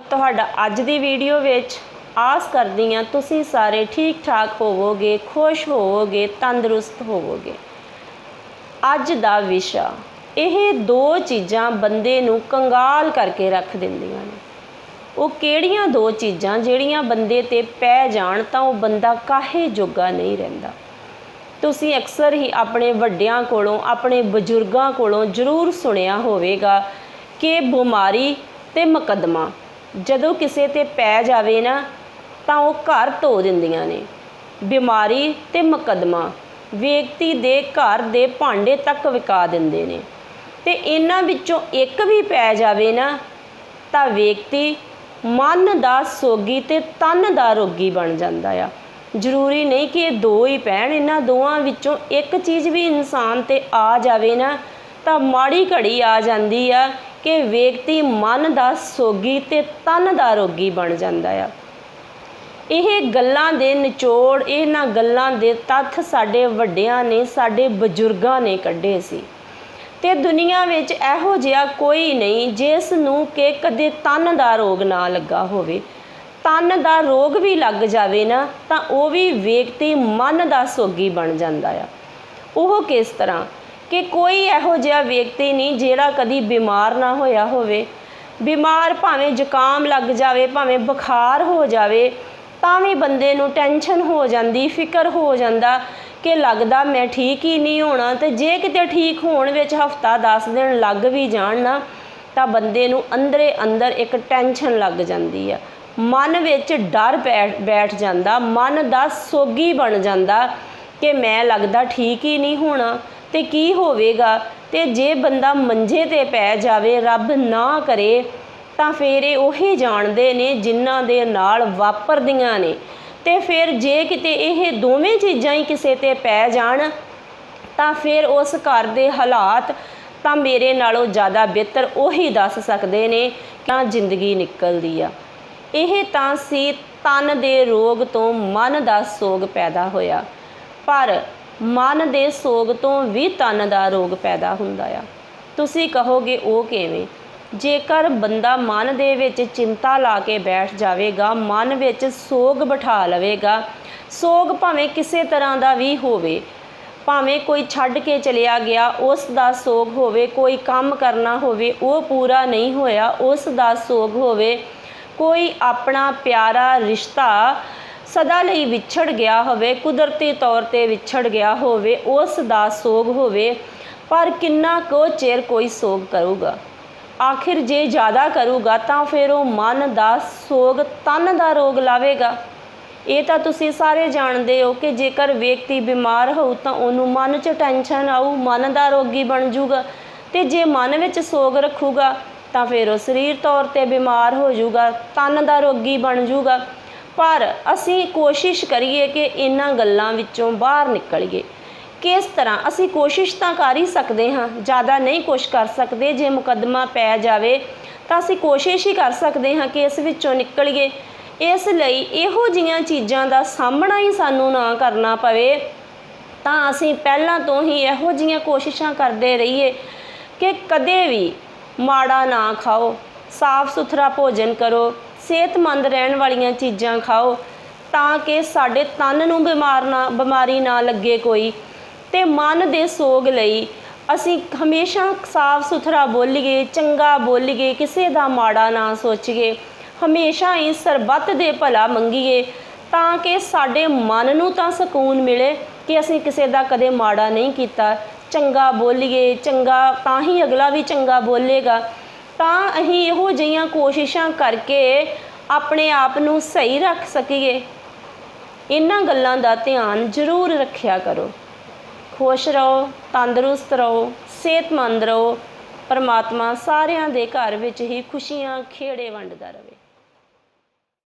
ਤੁਹਾਡਾ ਅੱਜ ਦੀ ਵੀਡੀਓ ਵਿੱਚ। ਆਸ ਕਰਦੀ ਹਾਂ ਤੁਸੀਂ ਸਾਰੇ ਠੀਕ ਠਾਕ ਹੋਵੋਗੇ, ਖੁਸ਼ ਹੋਵੋਗੇ, ਤੰਦਰੁਸਤ ਹੋਵੋਗੇ। ਅੱਜ ਦਾ ਵਿਸ਼ਾ, ਇਹ ਦੋ ਚੀਜ਼ਾਂ ਬੰਦੇ ਨੂੰ ਕੰਗਾਲ ਕਰਕੇ ਰੱਖ ਦਿੰਦੀਆਂ ਨੇ। ਉਹ ਕਿਹੜੀਆਂ ਦੋ ਚੀਜ਼ਾਂ ਜਿਹੜੀਆਂ ਬੰਦੇ ਤੇ ਪੈ ਜਾਣ ਤਾਂ ਉਹ ਬੰਦਾ ਕਾਹੇ ਜੋਗਾ ਨਹੀਂ ਰਹਿੰਦਾ। ਤੁਸੀਂ ਅਕਸਰ ਹੀ ਆਪਣੇ ਵੱਡਿਆਂ ਕੋਲੋਂ, ਆਪਣੇ ਬਜ਼ੁਰਗਾਂ ਕੋਲੋਂ ਜ਼ਰੂਰ ਸੁਣਿਆ ਹੋਵੇਗਾ ਕਿ ਬਿਮਾਰੀ ਤੇ ਮੁਕੱਦਮਾ ਜਦੋਂ ਕਿਸੇ ਤੇ ਪੈ ਜਾਵੇ ਨਾ, ਤਾਂ ਉਹ ਘਰ ਧੋ ਦਿੰਦੀਆਂ ਨੇ। ਬਿਮਾਰੀ ਤੇ ਮੁਕੱਦਮਾ ਵਿਅਕਤੀ ਦੇ ਘਰ ਦੇ ਭਾਂਡੇ ਤੱਕ ਵਿਕਾ ਦਿੰਦੇ ਨੇ। ਤੇ ਇਹਨਾਂ ਵਿੱਚੋਂ ਇੱਕ ਵੀ ਪੈ ਜਾਵੇ ਨਾ, ਤਾਂ ਵਿਅਕਤੀ ਮਨ ਦਾ ਸੋਗੀ ਤੇ ਤਨ ਦਾ ਰੋਗੀ ਬਣ ਜਾਂਦਾ ਆ। ਜ਼ਰੂਰੀ ਨਹੀਂ ਕਿ ਇਹ ਦੋ ਹੀ ਪੈਣ, ਇਹਨਾਂ ਦੋਵਾਂ ਵਿੱਚੋਂ ਇੱਕ ਚੀਜ਼ ਵੀ ਇਨਸਾਨ ਤੇ ਆ ਜਾਵੇ ਨਾ, ਤਾਂ ਮਾੜੀ ਘੜੀ ਆ ਜਾਂਦੀ ਆ ਕਿ ਵਿਅਕਤੀ ਮਨ ਦਾ ਸੋਗੀ ਤੇ ਤਨ ਦਾ ਰੋਗੀ ਬਣ ਜਾਂਦਾ ਆ। ਇਹ ਗੱਲਾਂ ਦੇ ਨਿਚੋੜ, ਇਹਨਾਂ ਗੱਲਾਂ ਦੇ ਤੱਥ ਸਾਡੇ ਵੱਡਿਆਂ ਨੇ, ਸਾਡੇ ਬਜ਼ੁਰਗਾਂ ਨੇ ਕੱਢੇ ਸੀ। ਤੇ ਦੁਨੀਆ ਵਿੱਚ ਇਹੋ ਜਿਹਾ ਕੋਈ ਨਹੀਂ ਜਿਸ ਨੂੰ ਕਿ ਕਦੇ ਤਨ ਦਾ ਰੋਗ ਨਾ ਲੱਗਾ ਹੋਵੇ। ਤਨ ਦਾ ਰੋਗ ਵੀ ਲੱਗ ਜਾਵੇ ਨਾ, ਤਾਂ ਉਹ ਵੀ ਵਿਅਕਤੀ ਮਨ ਦਾ ਸੋਗੀ ਬਣ ਜਾਂਦਾ ਆ। ਉਹ ਕਿਸ ਤਰ੍ਹਾਂ? ਕਿ ਕੋਈ ਇਹੋ ਜਿਹਾ ਵਿਅਕਤੀ ਨਹੀਂ ਜਿਹੜਾ ਕਦੀ ਬਿਮਾਰ ਨਾ ਹੋਇਆ ਹੋਵੇ। ਬਿਮਾਰ ਭਾਵੇਂ ਜ਼ੁਕਾਮ ਲੱਗ ਜਾਵੇ, ਭਾਵੇਂ ਬੁਖਾਰ ਹੋ ਜਾਵੇ, ਤਾਂ ਵੀ ਬੰਦੇ ਨੂੰ ਟੈਨਸ਼ਨ ਹੋ ਜਾਂਦੀ, ਫਿਕਰ ਹੋ ਜਾਂਦਾ ਕਿ ਲੱਗਦਾ ਮੈਂ ਠੀਕ ਹੀ ਨਹੀਂ ਹੋਣਾ ਤੇ ਜੇ ਕਿਤੇ ਠੀਕ ਹੋਣ ਵਿੱਚ ਹਫਤਾ 10 ਦਿਨ ਲੱਗ ਵੀ ਜਾਣ ਨਾ, ਤਾਂ ਬੰਦੇ ਨੂੰ ਅੰਦਰੇ ਅੰਦਰ ਇੱਕ ਟੈਨਸ਼ਨ ਲੱਗ ਜਾਂਦੀ ਆ। ਮਨ ਵਿੱਚ ਡਰ ਬੈਠ ਜਾਂਦਾ, ਮਨ ਦਾ ਸੋਗੀ ਬਣ ਜਾਂਦਾ ਕਿ ਮੈਂ ਲੱਗਦਾ ਠੀਕ ਹੀ ਨਹੀਂ ਹੋਣਾ। ਤੇ ਕੀ ਹੋਵੇਗਾ? ਤੇ ਜੇ ਬੰਦਾ ਮੰਜੇ ਤੇ ਪੈ ਜਾਵੇ, ਰੱਬ ਨਾ ਕਰੇ, ਤਾਂ ਫਿਰ ਇਹ ਉਹੀ ਜਾਣਦੇ ਨੇ ਜਿਨ੍ਹਾਂ ਦੇ ਨਾਲ ਵਾਪਰਦੀਆਂ ਨੇ। ਤੇ ਫਿਰ ਜੇ ਕਿਤੇ ਇਹ ਦੋਵੇਂ ਚੀਜ਼ਾਂ ਹੀ ਕਿਸੇ ਤੇ ਪੈ ਜਾਣ, ਤਾਂ ਫਿਰ ਉਸ ਘਰ ਦੇ ਹਾਲਾਤ ਤਾਂ ਮੇਰੇ ਨਾਲੋਂ ਜ਼ਿਆਦਾ ਬਿਹਤਰ ਉਹੀ ਦੱਸ ਸਕਦੇ ਨੇ ਤਾਂ ਜ਼ਿੰਦਗੀ ਨਿਕਲਦੀ ਆ। ਇਹ ਤਾਂ ਸੀ ਤਨ ਦੇ ਰੋਗ ਤੋਂ ਮਨ ਦਾ ਸੋਗ ਪੈਦਾ ਹੋਇਆ। ਪਰ ਮਨ ਦੇ ਸੋਗ ਤੋਂ ਵੀ ਤਨ ਦਾ ਰੋਗ ਪੈਦਾ ਹੁੰਦਾ ਆ। ਤੁਸੀਂ ਕਹੋਗੇ, ਉਹ ਕਿਵੇਂ? ਜੇਕਰ ਬੰਦਾ ਮਨ ਦੇ ਵਿੱਚ ਚਿੰਤਾ ਲਾ ਕੇ ਬੈਠ ਜਾਵੇਗਾ, ਮਨ ਵਿੱਚ ਸੋਗ ਬਿਠਾ ਲਵੇਗਾ, ਸੋਗ ਭਾਵੇਂ ਕਿਸੇ ਤਰ੍ਹਾਂ ਦਾ ਵੀ ਹੋਵੇ, ਭਾਵੇਂ ਕੋਈ ਛੱਡ ਕੇ ਚਲਿਆ ਗਿਆ, ਉਸ ਦਾ ਸੋਗ ਹੋਵੇ, ਕੋਈ ਕੰਮ ਕਰਨਾ ਹੋਵੇ, ਉਹ ਪੂਰਾ ਨਹੀਂ ਹੋਇਆ, ਉਸ ਦਾ ਸੋਗ ਹੋਵੇ, ਕੋਈ ਆਪਣਾ ਪਿਆਰਾ ਰਿਸ਼ਤਾ ਸਦਾ ਲਈ ਵਿਛੜ ਗਿਆ ਹੋਵੇ, ਕੁਦਰਤੀ ਤੌਰ ਤੇ ਵਿਛੜ ਗਿਆ ਹੋਵੇ, ਉਸ ਦਾ ਸੋਗ ਹੋਵੇ, ਪਰ ਕਿੰਨਾ ਕੁ ਚਿਰ ਕੋਈ ਸੋਗ ਕਰੂਗਾ? ਆਖਿਰ ਜੇ ਜ਼ਿਆਦਾ ਕਰੂਗਾ ਤਾਂ ਫਿਰ ਉਹ ਮਨ ਦਾ ਸੋਗ ਤਨ ਦਾ ਰੋਗ ਲਾਵੇਗਾ। ਇਹ ਤਾਂ ਤੁਸੀਂ ਸਾਰੇ ਜਾਣਦੇ ਹੋ ਕਿ ਜੇਕਰ ਵਿਅਕਤੀ ਬਿਮਾਰ ਹੋਊ ਤਾਂ ਉਹਨੂੰ ਮਨ 'ਚ ਟੈਨਸ਼ਨ ਆਊ, ਮਨ ਦਾ ਰੋਗੀ ਬਣ ਜਾਊਗਾ ਤੇ ਜੇ ਮਨ ਵਿੱਚ ਸੋਗ ਰੱਖੂਗਾ ਤਾਂ ਫਿਰ ਉਹ ਸਰੀਰ ਤੌਰ ਤੇ ਬਿਮਾਰ ਹੋ ਜਾਊਗਾ ਤਨ ਦਾ ਰੋਗੀ ਬਣ ਜਾਊਗਾ ਪਰ ਅਸੀਂ ਕੋਸ਼ਿਸ਼ ਕਰੀਏ ਕਿ ਇਹਨਾਂ ਗੱਲਾਂ ਵਿੱਚੋਂ ਬਾਹਰ ਨਿਕਲੀਏ। ਕਿਸ ਤਰ੍ਹਾਂ ਅਸੀਂ ਕੋਸ਼ਿਸ਼ ਤਾਂ ਕਰ ਹੀ ਸਕਦੇ ਹਾਂ, ਜ਼ਿਆਦਾ ਨਹੀਂ ਕੁਛ ਕਰ ਸਕਦੇ। ਜੇ ਮੁਕੱਦਮਾ ਪੈ ਜਾਵੇ ਤਾਂ ਅਸੀਂ ਕੋਸ਼ਿਸ਼ ਹੀ ਕਰ ਸਕਦੇ ਹਾਂ ਕਿ ਇਸ ਵਿੱਚੋਂ ਨਿਕਲੀਏ। ਇਸ ਲਈ ਇਹੋ ਜੀਆਂ ਚੀਜ਼ਾਂ ਦਾ ਸਾਹਮਣਾ ਹੀ ਸਾਨੂੰ ਨਾ ਕਰਨਾ ਪਵੇ, ਤਾਂ ਅਸੀਂ ਪਹਿਲਾਂ ਤੋਂ ਹੀ ਇਹੋ ਜੀਆਂ ਕੋਸ਼ਿਸ਼ਾਂ ਕਰਦੇ ਰਹੀਏ ਕਿ ਕਦੇ ਵੀ ਮਾੜਾ ਨਾ ਖਾਓ ਸਾਫ਼ ਸੁਥਰਾ ਭੋਜਨ ਕਰੋ ਸਿਹਤਮੰਦ ਰਹਿਣ ਵਾਲੀਆਂ ਚੀਜ਼ਾਂ ਖਾਓ ਤਾਂ ਕਿ ਸਾਡੇ ਤਨ ਨੂੰ ਬਿਮਾਰ ਨਾ, ਬਿਮਾਰੀ ਨਾ ਲੱਗੇ ਕੋਈ। ਤੇ ਮਨ ਦੇ ਸੋਗ ਲਈ ਅਸੀਂ ਹਮੇਸ਼ਾ ਸਾਫ਼ ਸੁਥਰਾ ਬੋਲੀਏ, ਚੰਗਾ ਬੋਲੀਏ, ਕਿਸੇ ਦਾ ਮਾੜਾ ਨਾ ਸੋਚੀਏ। ਹਮੇਸ਼ਾ ਹੀ ਸਰਬੱਤ ਦੇ ਭਲਾ ਮੰਗੀਏ ਤਾਂ ਕਿ ਸਾਡੇ ਮਨ ਨੂੰ ਤਾਂ ਸਕੂਨ ਮਿਲੇ ਕਿ ਅਸੀਂ ਕਿਸੇ ਦਾ ਕਦੇ ਮਾੜਾ ਨਹੀਂ ਕੀਤਾ। ਚੰਗਾ ਬੋਲੀਏ, ਚੰਗਾ ਤਾਂ ਹੀ ਅਗਲਾ ਵੀ ਚੰਗਾ ਬੋਲੇਗਾ। ਤਾਂ ਅਸੀਂ ਇਹੋ ਜਿਹੀਆਂ ਕੋਸ਼ਿਸ਼ਾਂ ਕਰਕੇ ਆਪਣੇ ਆਪ ਨੂੰ ਸਹੀ ਰੱਖ ਸਕੀਏ। ਇਹਨਾਂ ਗੱਲਾਂ ਦਾ ਧਿਆਨ ਜ਼ਰੂਰ ਰੱਖਿਆ ਕਰੋ। ਖੁਸ਼ ਰਹੋ, ਤੰਦਰੁਸਤ ਰਹੋ, ਸਿਹਤਮੰਦ ਰਹੋ। ਪਰਮਾਤਮਾ ਸਾਰਿਆਂ ਦੇ ਘਰ ਵਿੱਚ ਹੀ ਖੁਸ਼ੀਆਂ ਖੇੜੇ ਵੰਡਦਾ ਰਹੇ।